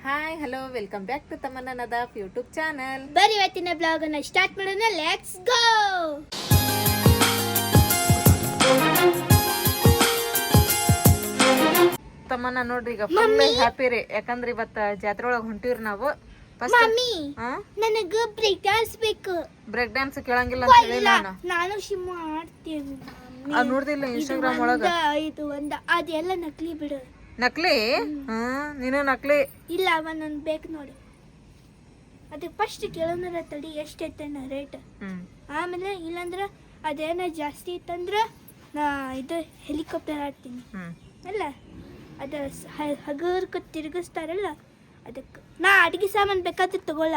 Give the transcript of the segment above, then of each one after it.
Hi hello welcome back to Tammana Nadaf YouTube channel ಬರಿ ಇವತ್ತಿನ blog ಅನ್ನ start ಮಾಡೋಣ ಲೆಟ್ಸ್ ಗೋ ತಮ್ಮನ ನೋಡ್ರಿ ಈಗ ಫುಲ್ ಹ್ಯಾಪಿ ರೀ. ಯಾಕಂದ್ರೆ ಇವತ್ತ ಜಾತ್ರೆ ಒಳಗ್ ಹೊಂಟಿವ್ರಿ ನಾವು. ಮಮ್ಮಿ! ನನಗ ಬ್ರೇಕ್ ಡ್ಯಾನ್ಸ್ ಬೇಕು. ಬ್ರೇಕ್ ಡ್ಯಾನ್ಸ್ ಕೇಳಂಗಿಲ್ಲ ಅಂತ ಹೇಳಿ ನಾನು. ನಾನು ಆಡ್ತೀನಿ ಅದ್ ನೋಡ್ದಿಲ್ಲ ಇನ್ಸ್ಟಾಗ್ರಾಮ್ ಒಳಗ. ಇದು ಒಂದ. ಅದೆಲ್ಲ ನಕಲಿ ಬಿಡು. ನಕ್ಲಿ? ಹಾ ನೀನು ನಕ್ಲಿ? ಇಲ್ಲ ಅವ ನನ್ ಬೇಕು ನೋಡಿ. ಅದಕ್ಕೆ ಫಸ್ಟ್ ಕೇಳೋಣ ತಡಿ ಐತೆ ರೇಟ್ ಆಮೇಲೆ ಇಲ್ಲಾಂದ್ರೆ ಅದೇನ ಜಾಸ್ತಿ ಇತ್ತಂದ್ರೆ ನಾ ಇದು ಹೆಲಿಕಾಪ್ಟರ್ ಆಡ್ತೀನಿ ಅಲ್ಲ ಅದ ಹಗರ್ಕ ತಿರುಗಿಸ್ತಾರಲ್ಲ ಅದಕ್ಕೆ ನಾ ಅಡಿಗೆ ಸಾಮಾನು ಬೇಕಾದ್ರೆ ತಗೊಳ್ಳ.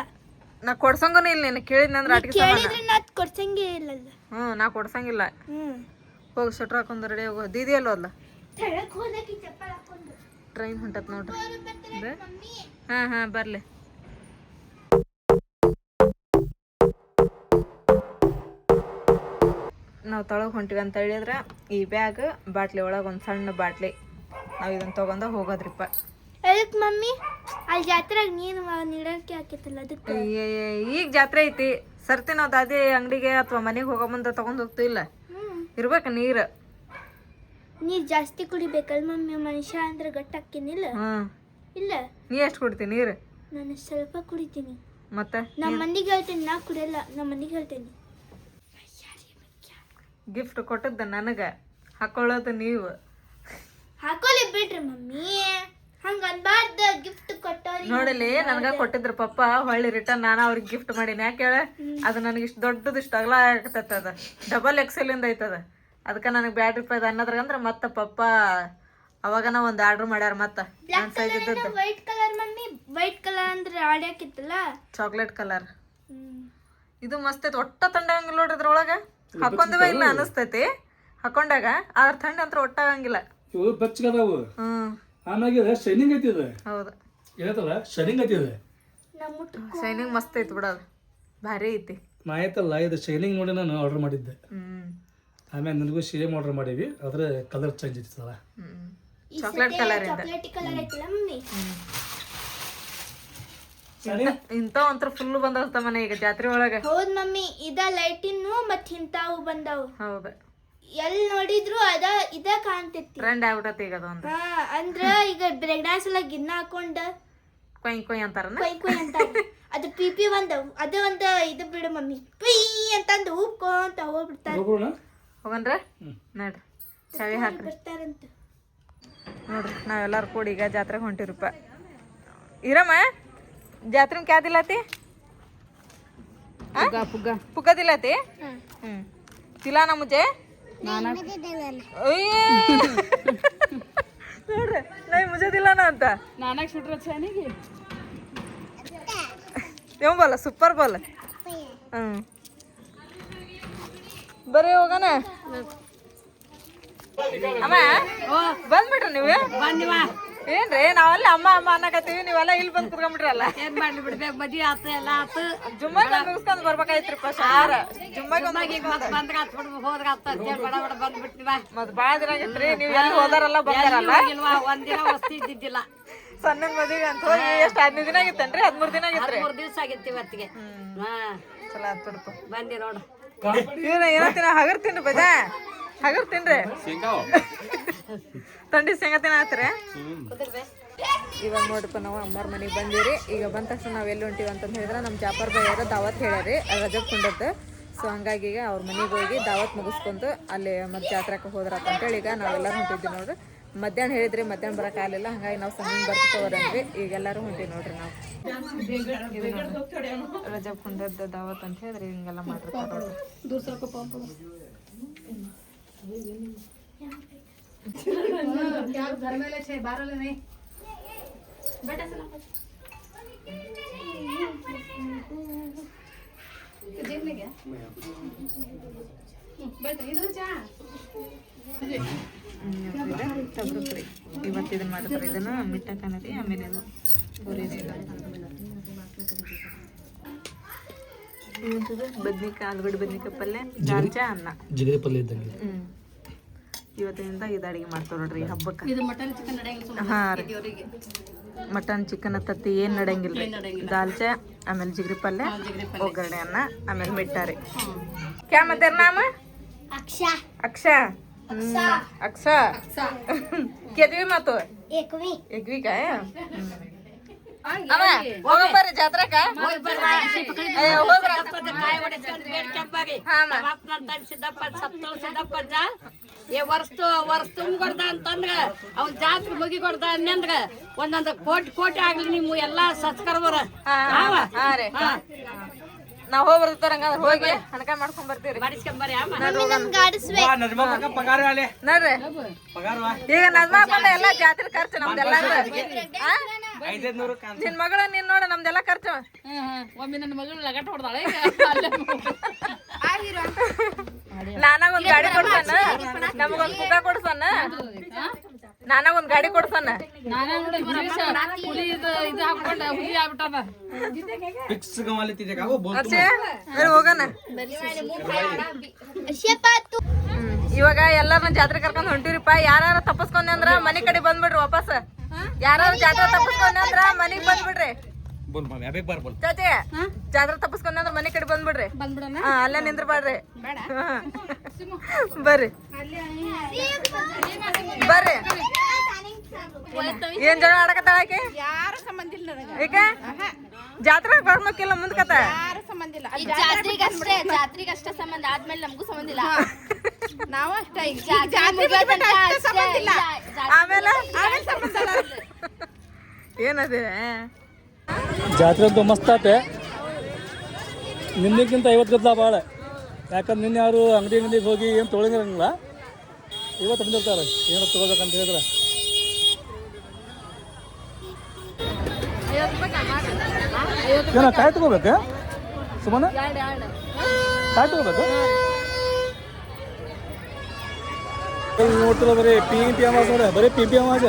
ನಾ ಕೊಡ್ಸಂಗನು ಇಲ್ಲ ನೀನು ಕೇಳಿದ್ನಂದ್ರೆ ಅಡಿಗೆ ಕೇಳಿದ್ರೆ ನಾ ಕೊಡ್ಸಂಗೇ ಇಲ್ಲಲ್ಲ. ಹ್ಮ್ ನಾ ಕೊಡ್ಸಂಗಿಲ್ಲ. ಹ್ಞೂ ಹೋಗಿ ಸ್ವೆಟ್ರ್ ಹಾಕೊಂಡ್ ರೆಡಿ ಹೋಗೋ. ದೀದಿ ಅಲ್ವ ಟ್ರೈನ್ ಹೊಂಟತ್ ನೋಡ್ರಿ. ಹಾ ಹಾ ಬರ್ಲಿ. ನಾವು ತೊಳಗೆ ಹೊಂಟಿವಿ ಅಂತ ಹೇಳಿದ್ರೆ ಈ ಬ್ಯಾಗ್ ಬಾಟ್ಲಿ ಒಳಗೆ ಒಂದು ಸಣ್ಣ ಬಾಟ್ಲಿ. ನಾವು ಇದನ್ನ ತಗೊಂಡ ಹೋಗೋದ್ರಿಪ್ಪ. ಅದಕ್ಕೆ ಮಮ್ಮಿ ಅಲ್ಲಿ ಜಾತ್ರೆಗೆ ನೀನು ನೀಡಕ್ಕೆ ಹಾಕಿತ್ತಲ್ಲ ಅದಕ್ಕೆ ಈಗ ಜಾತ್ರೆ ಐತಿ. ಸರ್ತಿ ನಾವು ದಾದಿ ಅಂಗಡಿಗೆ ಅಥವಾ ಮನೆಗೆ ಹೋಗೋ ಮುಂದೆ ತಗೊಂಡು ಹೋಗ್ತಿಲ್ಲ ಇರ್ಬೇಕು ನೀರು. ನೀರು ಜಾಸ್ತಿ ಕುಡಿಬೇಕಲ್ ಮಮ್ಮಿ? ಮನುಷ್ಯ ಅಂದ್ರೆ ಗಟ್ಟಾಕಿನಿಲ್ಲ ಹ್ಮ್ ಇಲ್ಲ. ನೀ ಎಷ್ಟು ಕುಡ್ತಿ? ನೀರು? ನಾನು ಸ್ವಲ್ಪ ಕುಡಿತೀನಿ. ಮತ್ತೆ? ನಮ್ಮ ಮಂದಿಗೆ ಹೇಳ್ತೀನಿ ನಾ ಕುಡಿಯಲ್ಲ. ನಮ್ಮ ಮಂದಿಗೆ ಹೇಳ್ತೀನಿ. ಗಿಫ್ಟ್ ಕೊಟ್ಟದ್ದ ನನಗೆ. ಹಾಕೊಳ್ಳೋದು ನೀವು. ಹಾಕೊಳ್ಳಿ ಬಿಡ್ರಿ ಮಮ್ಮಿ. ಹಂಗ ಅನ್ಬಾರ್ದ. ಗಿಫ್ಟ್ ಕೊಟ್ಟವ್ರಿ ನೋಡಲಿ ನನಗ ಕೊಟ್ಟಿದ್ರು ಪಪ್ಪ ಹೊಳ್ಳಿ ರಿಟರ್ನ್ ನಾನು ಅವ್ರಿಗೆ ಗಿಫ್ಟ್ ಮಾಡೀನಿ. ಯಾಕೆ ಹೇಳ? ಅದು ನನಗೆ ಇಷ್ಟು ದೊಡ್ಡದು ಇಷ್ಟ ಅಗಲ ಆಗತೈತೆ ಅದು. ಡಬಲ್ ಎಕ್ಸೆಲ್ ಇಂದ ಐತದ. ಅದಕ್ಕೆ ನನಗೆ ಬ್ಯಾಟ್ರಿ ಪೈದ ಅನ್ನೋದ್ರಾಗ ಅಂದ್ರೆ ಮತ್ತೆ ಪಪ್ಪ ಅವಾಗನ ಒಂದು ಆರ್ಡರ್ ಮಾಡ್ಯಾರ ಮತ್ತೆ. ನನ್ನ ಸೈಜ್ ಇದ್ದದ್ದು. White colour mummy white colour ಅಂದ್ರೆ ಆಡ್ಯಾಕಿತ್ತಲ್ಲ ಚಾಕ್ಲೇಟ್ ಕಲರ್ ಇದು ಮಸ್ತ್ ಐತಿ. ಒಟ್ಟ ತಂಡಂಗಿಲ್ಲ ನೋಡ್ರಿ ಅದ್ರೊಳಗೆ. ಹಾಕೊಂದಿವ ಇಲ್ಲ ಅನಿಸ್ತೈತಿ. ಹಾಕೊಂಡಾಗ ಆದ್ರ ತಂಡ ಅಂತ ಒಟ್ಟಾಗಂಗಿಲ್ಲ ಇವು ಬೆಚ್ಚಗದಾವು. ಆಮ್ಯಾಗ ಶೈನಿಂಗ್ ಐತಿ ಇದು. ಹೌದು. ಏನೈತಲ್ಲ? ಶೈನಿಂಗ್ ಐತಿ ಇದು. ಶೈನಿಂಗ್ ಮಸ್ತ್ ಐತಿ ಬಿಡೋದು ಭಾರಿ ಐತಿ. ನಾ ಆಯ್ತಲ್ಲ ಇದು ಶೈನಿಂಗ್ ನೋಡಿ ನಾನು ಆರ್ಡರ್ ಮಾಡಿದ್ದೆ. ಹ್ಮ್. ಆಮೇಲೆ ನನಗೂ ಸೇಮ್ ಆರ್ಡರ್ ಮಾಡೀವಿ ಅದ್ರ ಕಲರ್ ಚೇಂಜ್ ಹ್ಮ್. ಚಾಕ್ಲೇಟ್ ಕಲರಿಂದ. ಚಾಕ್ಲೇಟ್ ಕಲರ್ ಐತಲ್ಲ ಮಮ್ಮಿ? ಇಂಥ ಒಂಥರ ಫುಲ್ ಬಂದಾವ ಮನೆ ಈಗ ಜಾತ್ರೆ ಒಳಗ. ಹೌದ್ ಮಮ್ಮಿ ಇದ ಲೈಟಿನ್ ಮತ್ ಇಂತಾವು ಬಂದಾವು. ಹೌದ. ಎಲ್ ನೋಡಿದ್ರು ಅದ ಇದ ಕಾಣ್ತೈತಿ. ಟ್ರೆಂಡ್ ಆಗ್ಬಿಟ್ಟತಿ ಈಗ ಅದೊಂದು. ಅಂದ್ರ ಈಗ ಬ್ರೇಕ್ ಡ್ಯಾನ್ಸ್ ಎಲ್ಲ ಗಿನ್ನ ಹಾಕೊಂಡ ಕೊಯ್ ಕೊಯ್ ಅಂತಾರನ? ಕೊಯ್ ಕೊಯ್ ಅಂತ ಅದು ಪಿಪಿ ಪಿ ಒಂದ ಅದು ಒಂದ ಇದು ಬಿಡು ಮಮ್ಮಿ. ಪೀ ಅಂತಂದು ಹೂಬ್ಕೊಂತ ಹೋಗ್ಬಿಡ್ತಾರೆ. ಹೋಗನ್ರ ನೋಡ್ರಿ. ಚಾವಿ ಹಾಕ್ರಿ. ನೋಡ್ರಿ ನಾವೆಲ್ಲರೂ ಕೂಡಿ ಈಗ ಜಾತ್ರೆಗೆ ಹೊಂಟಿರಪ್ಪ ಇರಮ್ಮ ಜಾತ್ರೆ ಕ್ಯಾದಿಲ್ಲತಿ? ಪುಗ್ಗ ಪುಗ್ಗದಿಲ್ಲತಿ? ಹ್ಞೂ ಹ್ಮ್. ತಿಲಾನ ಮುಜೆ ಅಯ್ಯ. ನೋಡ್ರಿ ನೈ ಮುಜದಿಲ್ಲನ ದಿಲಾನ ಅಂತ? ನಾನಾಗ ಸುಟ್ರ ಚೆನ್ನಾಗಿ ಯಾವ ಬಾಲ ಸೂಪರ್ ಬಾಲ್. ಹ್ಮ್. ಬರ್ರಿ ಹೋಗಣ? ಅಮ್ಮ ಬಂದ್ಬಿಟ್ರಿ ನೀವು? ಬಂದಿವ ಏನ್ರಿ ನಾವಲ್ಲಿ ಅಮ್ಮ ಅಮ್ಮ ಅನ್ನಕತ್ತೀವಿ ನೀವೆಲ್ಲ ಇಲ್ಲಿ ಬಂದ್ ಕುತ್ಕೊಂಡ್ಬಿಟ್ರಲ್ಲ? ಏನ್ ಮಾಡ್ಲಿ ಬಿಡ್ಬೇಕು ಮದ್ವಿ ಆತು ಎಲ್ಲ ಆತು. ಜುಮ್ಮಾಗ ಮುಗಿಸ್ಕೊಂಡ್ ಬರ್ಬೇಕಾಯ್ತ್ರಿಪ್ಪ ಸಾರ ಜುಮ್ಮಾಗ ಬಂದ್ಗ ಆತ್ ಬಿಡ್ಬೇಕು ಹೋದ್ರ ಆತ ಅಂತೇಳಿ ಬಡ ಬಡ ಬಂದ್ಬಿಟ್ಟಿವ ಮತ್ ಬಾಳ ದಿನ ಆಗಿತ್ರಿ ನೀವ್ ಎಲ್ಲಿ ಹೋದಾರಲ್ಲ ಬಂದಾರಲ್ಲ? ಇಲ್ವಾ ಒಂದಿನ ವಸ್ತಿ ಇದ್ದಿದ್ದಿಲ್ಲ. ಸಣ್ಣ ಮದುವೆ ಅಂತ ಹೋಗಿ ಎಷ್ಟ್ ಹದಿನೈದು ದಿನ ಆಗಿತ್ತೇನ್ರಿ ಹದಿಮೂರ್ ದಿನ ಆಗಿತ್ತು ಮೂರ್ ದಿವ್ಸ ಆಗಿತ್ತು ಇವತ್ತಿಗೆ. ಹಾ. ಚಲೋ ಆತ್ ಬಿಡಪ್ಪ ಬಂದಿ ನೋಡು. ಇವ್ನ ಏನತ್ತಿನ ಹಗರ್ ತಿನ್ರಿ ಬಜಾ. ಹಗರ್ ತಿನ್ರಿ. ತಂಡಿ ಶೇಂಗಾ ತಿನ್ನ ಆತ್ರಿ. ಇವಾಗ ನೋಡ್ರಿಪ್ಪ ನಾವು ಅಮ್ಮಾರ ಮನೆಗೆ ಬಂದಿರಿ ಈಗ ಬಂದ ತಕ್ಷಣ ನಾವು ಎಲ್ಲಿ ಹೊಂಟಿವಿ ಅಂತಂದು ಹೇಳಿದ್ರೆ ನಮ್ಮ ಜಾಪರ್ ಬೈಯರ ದಾವತ್ ಹೇಳ್ಯಾರಿ ರಜಕ್ ಕುಂಡದ್ದು. ಸೊ ಹಂಗಾಗಿ ಈಗ ಅವ್ರ ಮನೆಗೆ ಹೋಗಿ ದಾವತ್ ಮುಗಿಸ್ಕೊಂಡು ಅಲ್ಲಿ ಮತ್ತೆ ಜಾತ್ರೆಗೆ ಅಂತ ಅಂತೇಳಿ ಈಗ ನಾವೆಲ್ಲರೂ ಹೊಂಟಿದ್ವಿ ನೋಡ್ರಿ. ಮಧ್ಯಾಹ್ನ ಹೇಳಿದ್ರೆ ಮಧ್ಯಾಹ್ನ ಬರೋಕ್ಕಾಗಲಿಲ್ಲ ಹಂಗಾಗಿ ನಾವು ಸಂಜೆ ಬರ್ತೀವರಂದ್ರಿ ಈಗ ಎಲ್ಲರೂ ಹೊಂಟಿವಿ ನೋಡ್ರಿ ನಾವು. ರಜಾ ಕುಂದದ ದಾವತ್ ಅಂತ ಹೇಳಿದ್ರೆ ಹಿಂಗೆಲ್ಲ ಮಾಡಿರ್ತಾರೆ ಇವತ್ತು ಇದನ್ನ ಮಾಡಿದ್ರೆ ಇದನ್ನ ಮಿಟ್ಟಕನ ರೀ ಆಮೇಲೆ ಇದು ರೀ ಬದ್ನಿಕಾಯಿ ಆಲೂಗಡ್ಡೆ ಬದ್ನಿಕಾಯಿ ಪಲ್ಯ ದಾಲ್ಚಾ ಅನ್ನ. ಜಿಗರಿ ಪಲ್ಯ ಇದ್ದಂಗೆ. ಇವತ್ತಿನಿಂದ ಇದು ಅಡಿಗೆ ಮಾಡ್ತಾರೆ ನೋಡ್ರಿ ಹಬ್ಬಕ್ಕೆ. ಇದು ಮಟನ್ ಚಿಕನ್ ನಡೆಯಂಗಿಲ್ಲ ಹಾ ರೀ. ಮಟನ್ ಚಿಕನ್ ತತ್ತಿ ಏನ್ ನಡೆಯಂಗಿಲ್ಲ ದಾಲ್ಚೆ ಆಮೇಲೆ ಜಿಗ್ರಿ ಪಲ್ಯ ಒಗ್ಗರಣೆ ಅನ್ನ ಆಮೇಲೆ ಮಿಟ್ಟಾರಿ ಕ್ಯಾ ಮತ್ತೆ ನಾಮ? ಅಕ್ಷಾ ಅಕ್ಷ ಹ್ಮ್. ಅಕ್ಷ ಕೆದ್ವಿ ಮಾತು ಏಕವಿ ಎಗ್ವಿ ಕಾಯ ಹೋಗ ಬರ್ರಿ ಜಾತ್ರೆಕ ಏ, ಹೋಗ್ರ ಹಾ ಅಮ್ಮ. ಸಿದ್ದಪ್ಪ ಸತ್ತು ಸಿದ್ದಪ್ಪಜ್ಜ ಏ ವರ್ಷ ವರ್ಷ ತುಂಬ ಕೊಡ್ದ ಅಂತಂದ್ರ ಅವ್ನ ಜಾತ್ರೆ ಮುಗಿ ಕೊಡ್ದ ಅನ್ನಂದ್ರ ಒಂದೊಂದು ಕೋಟಿ ಕೋಟಿ ಆಗ್ಲಿ ನೀವು ಎಲ್ಲಾ ಸತ್ಕರ್ಬರ ಹಾ, ಹಾ, ಹಾ ರೀ ನಾವ್ ಹೋಗಿ ಬರ್ತಾರ ಹಂಗಂದ್ರ ಹೋಗಿ ಹಣಕ ಮಾಡ್ಕೊಂಡ್ ಬರ್ತೀರಿ ನೋಡ್ರಿ ಈಗ ನಜ್ಮಾ ಬಂದ ಎಲ್ಲಾ ಜಾತ್ರೆ ಖರ್ಚು ನಮ್ದೆಲ್ಲ ನಿನ್ ಮಗಳ ನೀನ್ ನೋಡ ನಮ್ದೆಲ್ಲ ಖರ್ಚು. ಒಮ್ಮೆ ನನ್ನ ಮಗಳು ಲಗಟ್ ಹೊಡ್ದಾಳೆ ನಾನಾಗ ಒಂದ್ ಗಾಡಿ ಕೊಡ್ತಾನ ನಮಗೊಂದ್ ಪುಗ ಕೊಡ್ಸಾನ. ನಾನಾಗ ಒಂದ್ ಗಾಡಿ ಕೊಡ್ಸಾನ. ಫಿಕ್ಸ್ ಇವಾಗ ಎಲ್ಲಾರನ್ನ ಜಾತ್ರೆ ಕರ್ಕೊಂಡ್ ಹೊಂಟಿರಿಪ್ಪ ಯಾರು ತಪ್ಪಸ್ಕೊಂಡೆ ಅಂದ್ರ ಮನೆ ಕಡೆ ಬಂದ್ಬಿಡ್ರಿ ವಾಪಸ್. ಯಾರು ಜಾತ್ರೆ ತಪ್ಪಸ್ಕೊಂಡೆ ಅಂದ್ರ ಮನೆಗೆ ಬಂದ್ಬಿಡ್ರಿ. ಚಾಚೆ ಜಾತ್ರೆ ತಪ್ಪಸ್ಕೊಂಡೆ ಅಂದ್ರ ಮನೆ ಕಡೆ ಬಂದ್ಬಿಡ್ರಿ. ಅಲ್ಲೇ ನಿಂದ್ರಬಾಡ್ರಿ. ಬರ್ರಿ. ಬರ್ರಿ. ಏನ್ ಜಗಳ ಆಡಕತ್ತಾಳ ಆಕೆ? ಯಾರ ಸಂಬಂಧ ಇಲ್ಲ ನನಗೆ. ಈಗ ಜಾತ್ರೆ ಬರ್ಮಕ್ಕಿಲ್ಲ ಮುಂದ್ಕತ ಯಾರ ಸಂಬಂಧ ಇಲ್ಲ. ಈಗ ಜಾತ್ರೆಗಷ್ಟೇ ಜಾತ್ರೆಗಷ್ಟೇ ಸಂಬಂಧ ಆದ್ಮೇಲೆ ನಮಗೂ ಸಂಬಂಧ ಇಲ್ಲ. ನಾವು ಅಷ್ಟ. ಈಗ ಜಾತ್ರೆ ಅಷ್ಟೇ ಅಷ್ಟೇ ಸಂಬಂಧ ಇಲ್ಲ. ಆಮೇಲೆ? ಆಮೇಲೆ ಸಂಬಂಧ ಇಲ್ಲ. ಏನದೆ? ಜಾತ್ರೆ ಅಂತೂ ಮಸ್ತ್ ಆತೆ. ನಿನ್ನೆಕ್ಕಿಂತ ಐವತ್ತು ಗದ್ದಲ ಭಾಳ ಯಾಕಂದ್ರೆ ನಿನ್ನೆ ಯಾರು ಅಂಗಡಿ ಅಂಗಡಿಗೆ ಹೋಗಿ ಏನು ತೊಳಂಗಿರಂಗಿಲ್ಲ ಇವತ್ತು ಬಂದಿರ್ತಾರೆ. ಏನೋ ತೊಗೋಬೇಕಂತ ಹೇಳಿದ್ರೆ. ಏನ ಕಾಯ್ ತಗೋಬೇಕು? ಸುಮ್ಮನೆ ಕಾಯ್ ತಗೋಬೇಕು? ನೋಡ್ತಿಲ್ಲ ಬರೀ ಪಿ ಪಿ ಅಮಾಜ್ ನೋಡ್ರಿ, ಬರೀ ಪಿ ಪಿ ಅಮಾಜ್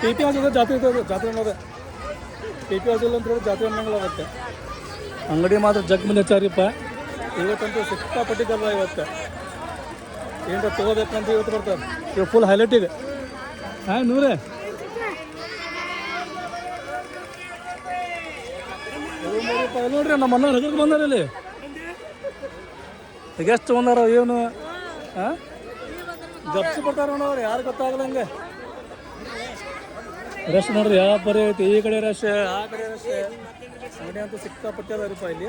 ಪಿ ಪಿ ಅಮಾಜ್ ಜಾತ್ರೆ ಇರ್ತದೆ, ಜಾತ್ರೆ ಅನ್ನೋದು. ಪಿ ಪಿ ಅಮಾಜ್ ಅಂತ ಜಾತ್ರೆ ಅನ್ನಂಗಿಲ್ಲ ಅಂಗಡಿ ಮಾತ್ರ ಜಗ್ ಮುಂದೆ ಹಚ್ಚಾರಿಪ್ಪ ಇವತ್ತಂತೂ ಸಿಕ್ಕಾಪಟ್ಟಿ ಗಲ್ಲ ಇವತ್ತು. ಏನಾರ ತಗೋಬೇಕಂತ ಇವತ್ತು ಬರ್ತಾರೆ. ಇವಾಗ ಫುಲ್ ಹೈಲೈಟ್ ಇದೆ. ಹಾಂ, ನೂರೇ ಇದು ನೋಡ್ರಿಪ್ಪ, ಇಲ್ಲಿ ನೋಡ್ರಿ ನಮ್ಮ ಅಣ್ಣ ಹಗರ್ಗೆ ಬಂದಾರ ಇಲ್ಲಿ. ಎಷ್ಟು ಬಂದಾರ, ಏನು? ಹಾಂ ಗಪ್ಸಿ ಬರ್ತಾರ ನೋಡೋರು ಯಾರು ಗೊತ್ತಾಗದಂಗೆ ರಶ್ ನೋಡ್ರಿ, ಯಾವ ಬರೀ ಐತಿ? ಈ ಕಡೆ ರಶ್ ಆ ಕಡೆ ರಶ್ ಅಂಗಡಿ ಅಂತೂ ಸಿಕ್ಕಾಪಟ್ಟೆ ಅದಾರಿಪ್ಪ ಇಲ್ಲಿ.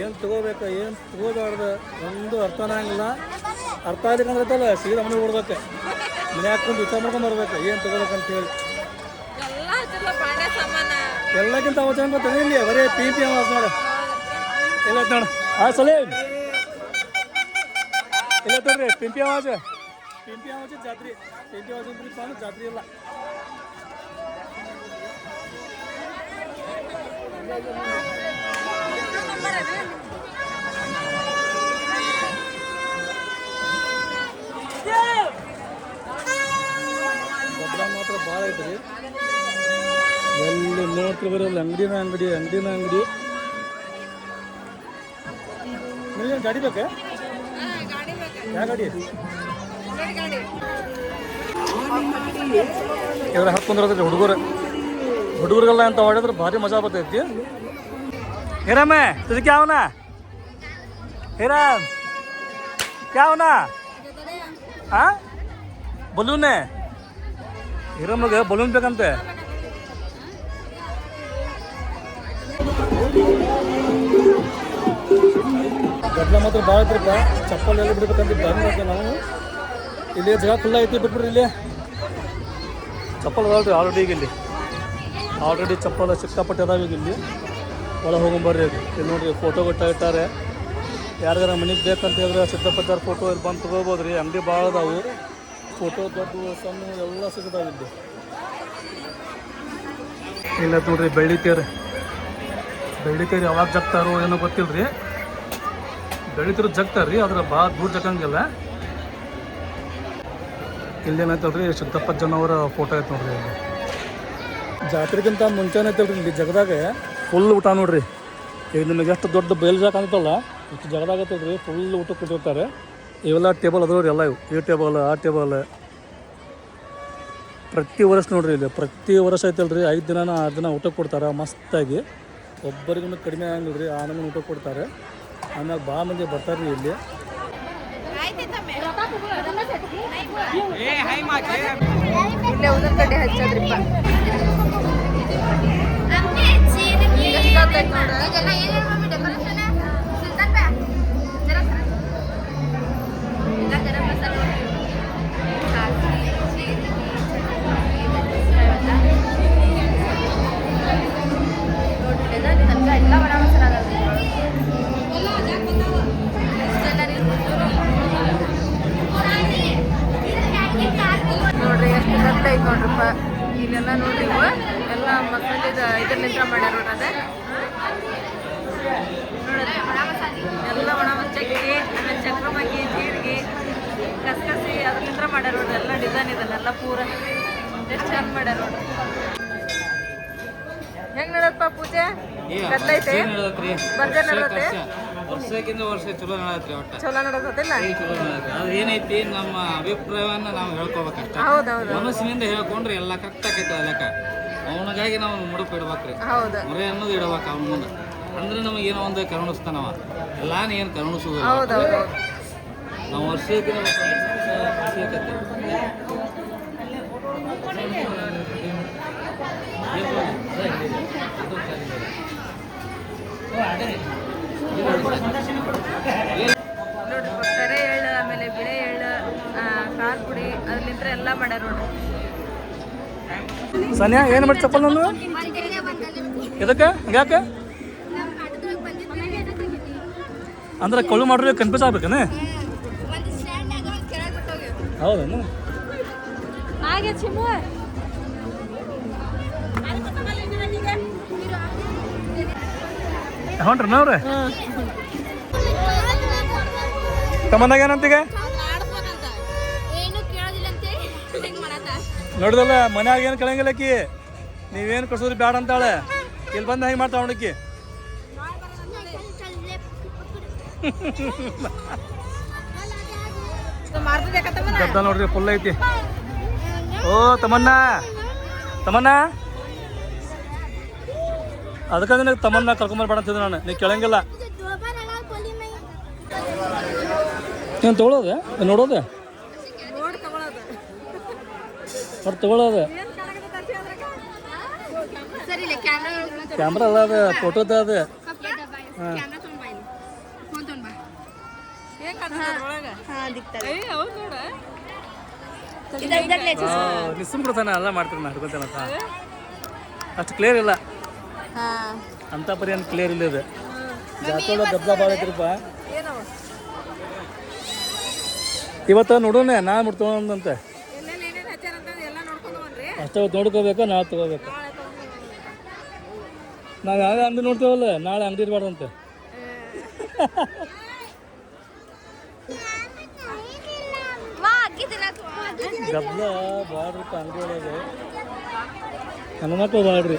ಏನು ತಗೋಬೇಕು, ಏನು ತಗೋಬಾರ್ದು, ಒಂದು ಅರ್ಥನ ಆಗಿಲ್ಲ ಅರ್ಥ ಆಗ್ಲಿಕ್ಕಂದ್ರೆ ಅಂದ್ರೆ ಸೀದಾ ಮನೆಗೆ ಹೊಡ್ಬೇಕು ಮನೆ ಹಾಕೊಂಡು ವಿಚಾರ ಮಾಡ್ಕೊಂಡು ಬರ್ಬೇಕು, ಏನು ತಗೋಬೇಕಂತ ಹೇಳಿ ಎಲ್ಲಕ್ಕಿಂತ ಅವಚನ ಗೊತ್ತಾ ಇಲ್ಲಿ ಬರೀ ಪಿ ಪಿ ಅಮಾಸ್ ನೋಡು. ಇಲ್ಲ ನೋಡು ಆ ಸಲೀಮ್ ಇಲ್ಲ ನೋಡ್ರಿ ಪಿಂಪಿ ಅವಾಜ ಪಿಂಪಿ ಅವಾಜ ಜಾತ್ರೆ. ಪಿಂಪಿ ಅವಾಜ ಅಂದ್ರೆ ಜಾತ್ರೆ ಇಲ್ಲ. ಗೊಬ್ಬರ ಮಾತ್ರ ಭಾಳ ಐತ್ರಿ. ಎಲ್ಲಿ ನೋಡ್ತಿರೋ ಬರೋಲ್ಲ, ಅಂಗಡಿನ ಅಂಗಡಿ ಅಂಗಡಿನ ಅಂಗಡಿ. ಗಾಡಿ ಬೇಕಾ? ಯಾವ ಗಾಡಿ? ಹುಡುಗರು. ಹುಡುಗರಿಗೆಲ್ಲ ಅಂತ ಹೊಡೆದ್ರೆ ಭಾರಿ ಮಜಾ ಬರ್ತೈತಿ. ಹಿರಮ್ಮ ಇದಕ್ಕೆ ಯಾವನ? ಹಿರಾಮ್. ಯಾವನ? ಆ? ಬಲೂನೆ. ಹಿರಮ್ಮಗೆ ಬಲೂನ್ ಬೇಕಂತೆ. ಗದ್ದಲ ಮಾತ್ರ ಭಾಳ ಐತ್ರಿಪ್ಪ. ಚಪ್ಪಲ್ ಎಲ್ಲ ಬಿಡ್ಬೇಕಂತ ಬಂದ್ರೆ ನಾವು ಇಲ್ಲಿ ಜಾಗ ಫುಲ್ ಐತಿ ಬಿಟ್ಬಿಡ್ರಿ ಇಲ್ಲಿ. ಚಪ್ಪಲ್ ಅದಾವ್ರಿ ಆಲ್ರೆಡಿ ಈಗ ಇಲ್ಲಿ. ಆಲ್ರೆಡಿ ಚಪ್ಪಲ್ ಸಿಕ್ಕಾಪಟ್ಟೆ ಅದಾವ ಈಗ ಇಲ್ಲಿ. ಒಳಗೆ ಹೋಗೊಂಬರ್ರಿ ಇಲ್ಲಿ ನೋಡ್ರಿ ಫೋಟೋ ಕೊಟ್ಟ ಇಟ್ಟಾರೆ. ಯಾರಿಗಾರ ಮನೆಗೆ ಬೇಕಂತ ಹೇಳಿದ್ರೆ ಸಿದ್ದಪ್ಪಚಾರ ಫೋಟೋ ಇಲ್ಲಿ ಬಂದು ತೊಗೋಬೋದು ರೀ ಅಂಗಡಿ ಭಾಳ ಅದಾವು. ಫೋಟೋ ದೊಡ್ಡ ಸಣ್ಣ, ಎಲ್ಲ ಸಿಗ್ತಾವೆ ಇಲ್ಲಿ. ಇಲ್ಲ ನೋಡ್ರಿ ಬೆಳ್ಳಿ ತೇರು. ಯಾವಾಗ ಜಗ್ತಾರೋ ಏನೋ ಗೊತ್ತಿಲ್ಲ ರೀ ಬೆಳ್ಳಿ ತೇರು ಜಗ್ತಾರ್ರಿ ಆದ್ರೆ ಭಾಳ ದೂರ ಜಗಂಗಿಲ್ಲ ಇಲ್ಲೇನೈತಲ್ರಿ ಸಿದ್ದಪ್ಪ ಜನವರ ಫೋಟೋ ಐತೆ ನೋಡ್ರಿ ಇಲ್ಲಿ. ಜಾತ್ರೆಗಿಂತ ಮುಂಚೆನೇ ಐತಲ್ರಿ ಇಲ್ಲಿ ಜಗದಾಗ. ಫುಲ್ ಊಟ ನೋಡ್ರಿ. ಈಗ ನಿಮಗೆ ಎಷ್ಟು ದೊಡ್ಡ ಬೇಲ್ ಜಾಗ ಅಂತಲ್ಲ ಇಷ್ಟು ಜಗದಾಗ ಐತಲ್ರಿ ಫುಲ್ ಊಟ ಕೊಟ್ಟಿರ್ತಾರೆ. ಇವೆಲ್ಲ ಟೇಬಲ್ ಅದ್ರವ್ರಿ ಎಲ್ಲ ಇವು. ಈ ಟೇಬಲ್ ಆ ಟೇಬಲ್ ಪ್ರತಿ ವರ್ಷ ನೋಡ್ರಿ ಇಲ್ಲಿ ಪ್ರತಿ ವರ್ಷ ಐತಲ್ರಿ ಐದು ದಿನ ಆರು ದಿನ ಊಟ ಕೊಡ್ತಾರೆ ಮಸ್ತಾಗಿ. ಒಬ್ಬರಿಗೂ ಕಡಿಮೆ ಆಗಂಗಿಲ್ಲ ರೀ ಆ ನಮೂನೆ ಊಟ ಕೊಡ್ತಾರೆ. ಆಮ್ಯಾಗ ಭಾಳ ಮಂದಿ ಬರ್ತಾರೆ ರೀ ಇಲ್ಲಿ ಇಲ್ಲೇ ಉದನ್ ಕಡ್ಡಿ ಹಚ್ಚೋದ್ರಿಪ್ಪ. ನೋಡ್ರಿ ಪೂರ. ಎಷ್ಟು ಚಂದ ಮಾಡ್ಯಾರ. ನೋಡ್ರಿ ಹೆಂಗ್ ನಡದಪ್ಪ ಪೂಜೆ? ಗದ್ದೈತೆ? ಬರ್ಜರ್ ನಡದತ್ತೆ? ವರ್ಷಕ್ಕಿಂತ ವರ್ಷ ಚಲೋ ನಡತ್ರಿ ಒಟ್ಟ. ಚಲೋ ನಡದತ್ತಿಲ್ಲ ಚಲೋ ನಡತ್ರಿ ಅದು ಏನೈತಿ ನಮ್ಮ ಅಭಿಪ್ರಾಯವನ್ನ ನಾವು ಹೇಳ್ಕೊಬೇಕಷ್ಟ. ಹೌದೌದು. ಮನಸ್ಸಿನಿಂದ ಹೇಳ್ಕೊಂಡ್ರೆ ಎಲ್ಲ ಕರೆಕ್ಟ್ ಆಕೈತಿ ಲೆಕ್ಕ. ಅವನಿಗಾಗಿ ನಾವು ಮುಡುಪು ಇಡ್ಬೇಕ್ರಿ. ಹೌದು. ಮೊರೆ ಅನ್ನೋದು ಇಡಬೇಕು ಅವ್ನ ಮುಂದೆ. ಅಂದ್ರೆ ನಮಗೆ ಏನೋ ಒಂದು ಕರುಣಿಸ್ತಾನವ. ಎಲ್ಲಾನು ಏನು ಕರುಣಿಸೋದು ನಾವು ವರ್ಷಕ್ಕೆ ವರ್ಷ ಖುಷಿ ಸನ್ಯಾ ಏನು ಮಾಡಿ ಚಪ್ಪಲ್ ನಾನು? ಎದಕ್ಕೆ? ಯಾಕೆ? ಅಂದ್ರೆ ಕಳು ಮಾಡ್ರಿ ಕನ್ಫ್ಯೂಸ್ ಆಗ್ಬೇಕೇನೆ? ಹೌದೇನು? ಹೊಂಟ್ರಿ ನಾವ್ರೆ. ತಮ್ಮನಾಗ ಏನಂತೀಗ? ನೋಡಿದಲ್ಲ ಮನ್ಯಾಗ ಏನು ಕಳಂಗಿಲ್ಲ ಆಕಿ. ನೀವೇನು ಕಳ್ಸೋದ್ರಿ ಬ್ಯಾಡ ಅಂತಾಳೆ. ಇಲ್ಲಿ ಬಂದು ಹೆಂಗೆ ಮಾಡ್ತಾವ ಅವಣಕ್ಕಿ ಗದ್ದ ನೋಡ್ರಿ ಫುಲ್ ಐತಿ. ಓ ತಮನ್ನ ತಮನ್ನ ಅದಕ್ಕೆ ನಿನಗೆ ತಮ್ಮನ್ನ ಕರ್ಕೊಂಬರ್ಬೇಡ ಅಂತಿದ್ದೆ ನಾನು. ನೀ ಕೇಳಂಗಿಲ್ಲ. ನೀನು ತೊಗೊಳೋದೆ? ನೋಡೋದೆ ನೋಡಿ ತಗೊಳೋದು ಅವ್ರು ತಗೊಳ್ಳೋದು. ಕ್ಯಾಮ್ರಾ ಅದ ಅಲ್ಲ ಅದು ಫೋಟೋದ ಅದು. ಹಾಂ. ನಿಸ್ಸಮ್ ಕೊಡ್ತಾನೆ ಎಲ್ಲ ಮಾಡ್ತೀನಿ ನಾನು ಹಿಡ್ಕೊತೇನೆ ಅಷ್ಟು ಕ್ಲಿಯರ್ ಇಲ್ಲ. ಹಾ. ಅಂತ ಪರಿ ಏನು ಕ್ಲಿಯರ್ ಇಲ್ಲ ಇದು. ಜಾತೋಳ ಗದ್ದ ಭಾಳ ಐತ್ರಪ್ಪ. ಇವತ್ತು ನೋಡೋಣ ನಾ ಮುಟ್ತೊಂದಂತೆ ಅಷ್ಟೇ ನೋಡ್ಕೋಬೇಕು ನಾಳೆ ತಗೋಬೇಕು? ನಾವು ಯಾವ ಅಂಗಡಿ ನೋಡ್ತೇವಲ್ಲ ನಾಳೆ ಅಂಗಡಿ ಇರಬಾರ್ದಂತೆ. ಗಬ್ಲ ಬಾಡ್ರಿ ಅಂಗಡಿ ಒಳಗೆ. ಹನುಮಕ್ಕ ಬಾಡ್ರಿ.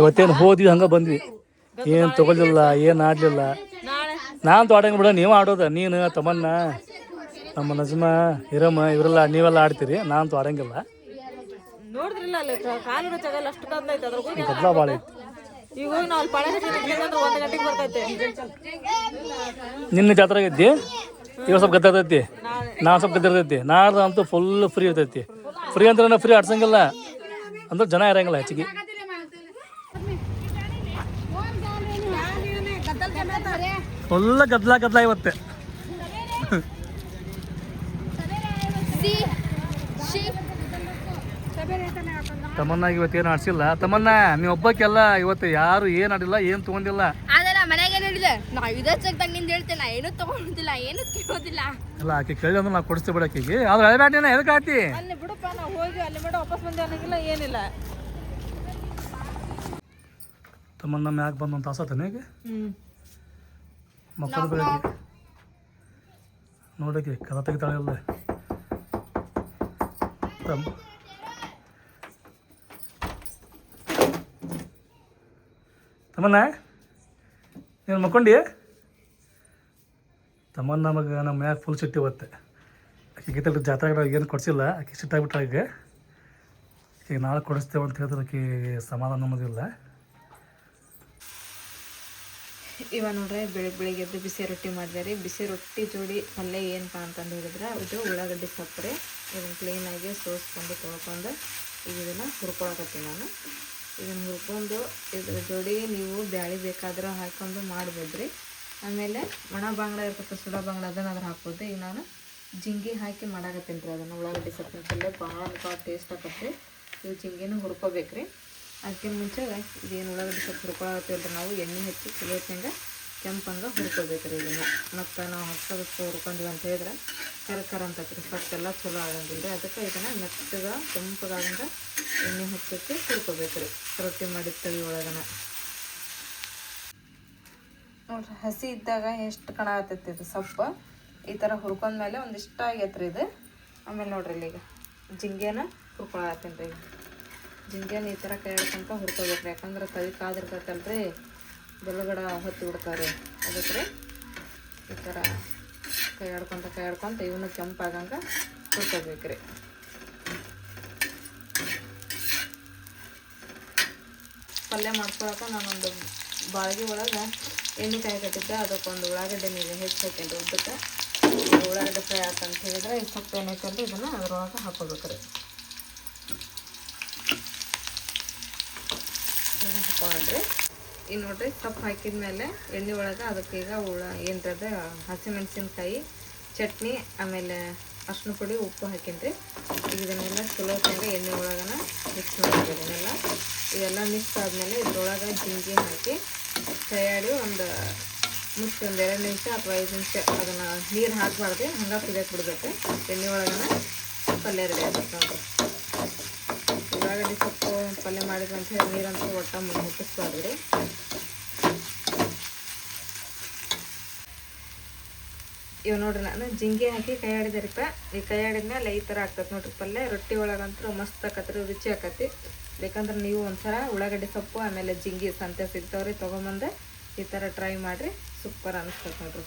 ಇವತ್ತೇನು ಹೋದ್ವಿ ಹಂಗೆ ಬಂದ್ವಿ. ಏನು ತಗೊಳ್ಳಿಲ್ಲ ಏನು ಆಡಲಿಲ್ಲ. ನಾನು ತೋಡಂಗೆ ಬಿಡ ನೀವು ಆಡೋದ ನೀನು ತಮ್ಮನ್ನ ನಮ್ಮ ನಜಮ ಹಿರಮ್ಮ ಇವರೆಲ್ಲ ನೀವೆಲ್ಲ ಆಡ್ತೀರಿ ನಾನು ತೋಡಂಗಿಲ್ಲ ನೋಡಿದ್ರಿಲ್ಲ ಅಲ್ಲಿ ಕಾಲು ಜಗಲ್ಲ ಅಷ್ಟು ಗದ್ಲ ಐತೆ ಅದ್ರ ಹೋಗಿ ಭಾಳ ಐತಿ. ಈಗ ಹೋಗಿ ನಾವು ಅಲ್ಲಿ ಪಳೆ ಹಚ್ಚಿದ್ರೆ ಒಂದು ಗಂಟೆಗೆ ಬರ್ತೈತೆ. ನಿನ್ನೆ ಜಾತ್ರೆಗೆ ಇದ್ದಿ ಇವಾಗ ಸ್ವಲ್ಪ ಗದ್ದ ಇರ್ತೈತಿ ನಾ ಸ್ವಲ್ಪ ಗದ್ದ ಇರ್ತೈತಿ ನಾಡ್ದು ಅಂತೂ ಫುಲ್ ಫ್ರೀ ಇರ್ತೈತಿ. ಫ್ರೀ ಅಂದ್ರೆ ಫ್ರೀ ಆಡ್ಸಂಗಿಲ್ಲ. ಅಂದ್ರೆ ಜನ ಇರಂಗಿಲ್ಲ ಹೆಚ್ಚಿಗೆ. ಫುಲ್ ಗದ್ಲ ಗದ್ಲ ಇವತ್ತೆ. ಇವತ್ತು ಏನು ಆಡ್ಸಿಲ್ಲ? ತಮ್ಮನ್ನ ನೀವು ಒಬ್ಬಕ್ಕೆಲ್ಲ ಇವತ್ತು ಯಾರು ಏನು ಆಡಿಲ್ಲ ಏನು ತಗೊಂಡಿಲ್ಲ? ನಾ ಮನೆಗೆ ನೋಡಿಲ್ಲ ನಾ ಇದೇ ತಂಗಿಂದ ಹೇಳ್ತೇನೆ ನಾ ಏನು ತಗೊಂಡಿಲ್ಲ ಏನು ಕೇಳೋದಿಲ್ಲ. ಅಲ್ಲ ಆಕೆ ಅಂದ್ರೆ ಕೊಡಿಸ್ತೀವಿ ಬಿಡಕ್ಕಿಗೆ ಆದ್ರೆ ಅಳಬೇಡ ಎದಕ್ಕೆ ಆಡ್ತಿ? ಅಲ್ಲಿ ಬಿಡಪ್ಪ ನಾವು ಹೋಗಿ ಅಲ್ಲಿ ಮೇಡ ವಾಪಸ್ ಬಂದೆ ಅನ್ನಂಗಿಲ್ಲ ಏನಿಲ್ಲ. ತಮ್ಮನ್ನ ಮ್ಯಾಗ ಬಂದಂತ ತಾಸತ್ತೇನೆ ಈಗ ಹ್ಞೂ ಮಕ್ಕಳು ಬೆಳಗ್ಗೆ. ನೋಡಕ್ಕೆ ಕದ ತೆಗಿತಾಳೆ ತಮ್ಮ. ತಮ್ಮನ್ನ ನೀನು ಮಕ್ಕೊಂಡಿ? ತಮ್ಮನ್ನ ನಮಗೆ ನಮ್ಮ ಮ್ಯಾಗ ಫುಲ್ ಸಿಟ್ಟಿ ಇವತ್ತೆ. ಆಕೆ ಗೀತ ಜಾತ್ರೆ ಏನು ಕೊಡಿಸಿಲ್ಲ ಆಕೆ ಸಿಟ್ಟಾಗ್ಬಿಟ್ರೆ ಆಕೆ ಈಗ ನಾಳೆ ಕೊಡಿಸ್ತೇವೆ ಅಂತ ಹೇಳಿದ್ರೆ ಆಕೆ ಸಮಾಧಾನ ಅನ್ನೋದಿಲ್ಲ. ಇವ ನೋಡ್ರಿ ಬೆಳಿಗ್ಗೆ ಬೆಳಿಗ್ಗೆ ಎದ್ದು ಬಿಸಿ ರೊಟ್ಟಿ ಮಾಡಿದೆ ರೀ. ಬಿಸಿ ರೊಟ್ಟಿ ಜೋಡಿ ಪಲ್ಯ ಏನಪ್ಪ ಅಂತಂದು ಹೇಳಿದ್ರೆ ಇದು ಉಳ್ಳಾಗಡ್ಡಿ ಸಪ್ಪರೆ ಇದನ್ನು ಕ್ಲೀನಾಗಿ ಸೋಸ್ಕೊಂಡು ತೊಳ್ಕೊಂಡು ಈಗ ಇದನ್ನು ಹುರ್ಕೊಳಕತ್ತೀನಿ ನಾನು. ಇದನ್ನು ಹುರ್ಕೊಂಡು ಇದ್ರ ಜೋಡಿ ನೀವು ಬ್ಯಾಳಿ ಬೇಕಾದ್ರೆ ಹಾಕೊಂಡು ಮಾಡ್ಬೋದು ರೀ. ಆಮೇಲೆ ಒಣ ಬಾಂಗ್ಡ ಇರ್ತಕ್ಕಂಥ ಸುಡ ಬಾಂಗ್ಡ ಅದನ್ನು ಅದ್ರ ಹಾಕ್ಬೋದು ಈಗ ನಾನು ಜಿಂಗಿ ಹಾಕಿ ಮಾಡಾಕತ್ತೀನಿ ರೀ ಅದನ್ನು ಉಳ್ಳಾಗಡ್ಡಿ ಸೊಪ್ಪಿನ ಪಲ್ಯ. ಭಾಳ ಭಾಳ ಟೇಸ್ಟ್ ಆಕತ್ರಿ ಇವು ಜಿಂಗಿನೂ ಹುರ್ಕೋಬೇಕು ರೀ ಅದಕ್ಕೆ ಮುಂಚೆ ಇದೇನು ಉಳ್ಳಾಗಡ್ಡಿ ಸ್ವಲ್ಪ ಹುರ್ಕೊಳತ್ತೀವಲ್ಲ ನಾವು ಎಣ್ಣೆ ಹಚ್ಚಿ ಚಲೋ ಹೊತ್ನಾಗ ಕೆಂಪಂಗೆ ಹುರ್ಕೊಳ್ಬೇಕು ರೀ ಇದನ್ನು. ಮತ್ತು ನಾವು ಹೊಸದು ಹುರ್ಕೊಂಡ್ವಿ ಅಂತ ಹೇಳಿದ್ರೆ ಕರ ಕರ ಅಂತತ್ರಿ ಸೊಪ್ಪೆಲ್ಲ ಚಲೋ ಆಗಂಗಿಲ್ಲ ರೀ ಅದಕ್ಕೆ ಇದನ್ನು ಮೆತ್ತಗೆ ಕೆಂಪಗಾಗಂಗೆ ಎಣ್ಣೆ ಹಚ್ಚಿ ಹುರ್ಕೋಬೇಕು ರೀ ರೊಟ್ಟಿ ಮಾಡಿದ ತವಿ ಒಳಗನ. ನೋಡ್ರಿ, ಹಸಿ ಇದ್ದಾಗ ಎಷ್ಟು ಕಣ ಆಗ್ತೈತಿ ಇದು ಸೊಪ್ಪು. ಈ ಥರ ಹುರ್ಕೊಂಡ್ಮೇಲೆ ಒಂದಿಷ್ಟು ಆಗೈತೆ ರೀ ಇದು. ಆಮೇಲೆ ನೋಡ್ರಿ ಇಲ್ಲಿ ಈಗ ಜಿಂಗೆನ ಹುರ್ಕೊಳತ್ತೀನಿ ರೀ ಜಿಂಗೆನ ಈ ಥರ ಕೈ ಹಿಡ್ಕೊಂತ ಹುರ್ಕೋಬೇಕು. ಯಾಕಂದ್ರೆ ತವಿ ಕಾದಿರ್ತೈತಲ್ರಿ ಬೆಳಗಡ ಹೊತ್ತು ಬಿಡ್ತಾರೆ. ಅದಕ್ಕೆ ರೀ ಈ ಥರ ಕೈ ಹಿಡ್ಕೊಂತ ಕೈ ಆಡ್ಕೊಂತ ಇವನು ಕೆಂಪಾಗಂಗೆ ಹುರ್ಕೋಬೇಕು ರೀ. ಪಲ್ಯ ಮಾಡ್ಕೊಳಕ್ಕೆ ನಾನೊಂದು ಬಾಳ್ಗೆ ಒಳಗೆ ಎಣ್ಣೆ ಕಾಯಿ ಕಟ್ಟಿದ್ದೆ. ಅದಕ್ಕೊಂದು ಉಳ್ಳಾಗಡ್ಡೆ ನೀವು ಹೆಚ್ಚು ಹಾಕೊಂಡು ಉದ್ದಕ್ಕೆ. ಉಳ್ಳಾಗಡ್ಡೆ ಫ್ರೈ ಆತಂತ ಹೇಳಿದ್ರೆ ಈ ಸೊಪ್ಪು ಏನೈತಲ್ರಿ ಇದನ್ನು ಅದ್ರೊಳಗೆ ಹಾಕೋಬೇಕು ರೀ. ಹಾಕೊಂಡ್ರಿ ಈಗ ನೋಡ್ರಿ ಸೊಪ್ಪು ಹಾಕಿದ ಮೇಲೆ ಎಣ್ಣೆ ಒಳಗೆ ಅದಕ್ಕೆ ಈಗ ಹುಳ ಏನರದ ಹಸಿಮೆಣಸಿನ್ಕಾಯಿ, ಚಟ್ನಿ, ಆಮೇಲೆ ಅರ್ಶಿನ ಪುಡಿ, ಉಪ್ಪು ಹಾಕಿನ್ರಿ ಈಗ ಇದನ್ನೆಲ್ಲ ಚಲೋ ತಂಗ ಎಣ್ಣೆ ಒಳಗನ ಮಿಕ್ಸ್ ಮಾಡ್ಬೇಕು ಇದನ್ನೆಲ್ಲ. ಇವೆಲ್ಲ ಮಿಕ್ಸ್ ಆದಮೇಲೆ ಇದ್ರೊಳಗೆ ಜಿಂಜಿ ಹಾಕಿ ಕೈಯಾಡಿ ಒಂದು ಮುಚ್ಚಿ ಒಂದು ಎರಡು ನಿಮಿಷ ಅಥವಾ ಐದು ನಿಮಿಷ ಅದನ್ನು ನೀರು ಹಾಕಬಾರ್ದು ಹಂಗೆ ಕುದಿಯಕ್ಕೆ ಬಿಡ್ಬೇಕು ಎಣ್ಣೆ ಒಳಗನ ಪಲ್ಯ ರೆಡಿ ಆಗುತ್ತೆ ನೋಡ್ರಿ. ಉಳ್ಳಾಗಡ್ಡಿ ಸೊಪ್ಪು ಪಲ್ಯ ಮಾಡಿದ್ವಿ ಅಂತ ಹೇಳಿ ನೀರಂತೂ ಒಟ್ಟ ಮುಟ್ಟಿಸ್ಬಾರ್ದು ರೀ ಇವ್ ನೋಡ್ರಿ ನಾನು ಜಿಂಗೆ ಹಾಕಿ ಕೈ ಆಡಿದ್ರಿಪ್ಪ. ಈ ಕೈ ಆಡಿದ್ಮೇಲೆ ಈ ಥರ ಆಗ್ತದೆ ನೋಡ್ರಿ ಪಲ್ಯ. ರೊಟ್ಟಿ ಒಳಗಂತೂ ಮಸ್ತ್ ಆಕತ್ರಿ, ರುಚಿ ಆಕತಿ ಬೇಕಂದ್ರೆ ನೀವು ಒಂಥರ ಉಳ್ಳಾಗಡ್ಡಿ ಸೊಪ್ಪು, ಆಮೇಲೆ ಜಿಂಗಿ ಸಂತೆ ಸಿಗ್ತಾವ್ರಿ, ತೊಗೊಂಬಂದು ಈ ಥರ ಟ್ರೈ ಮಾಡಿರಿ. ಸೂಪರ್ ಅನಿಸ್ತದೆ ನೋಡ್ರಿ.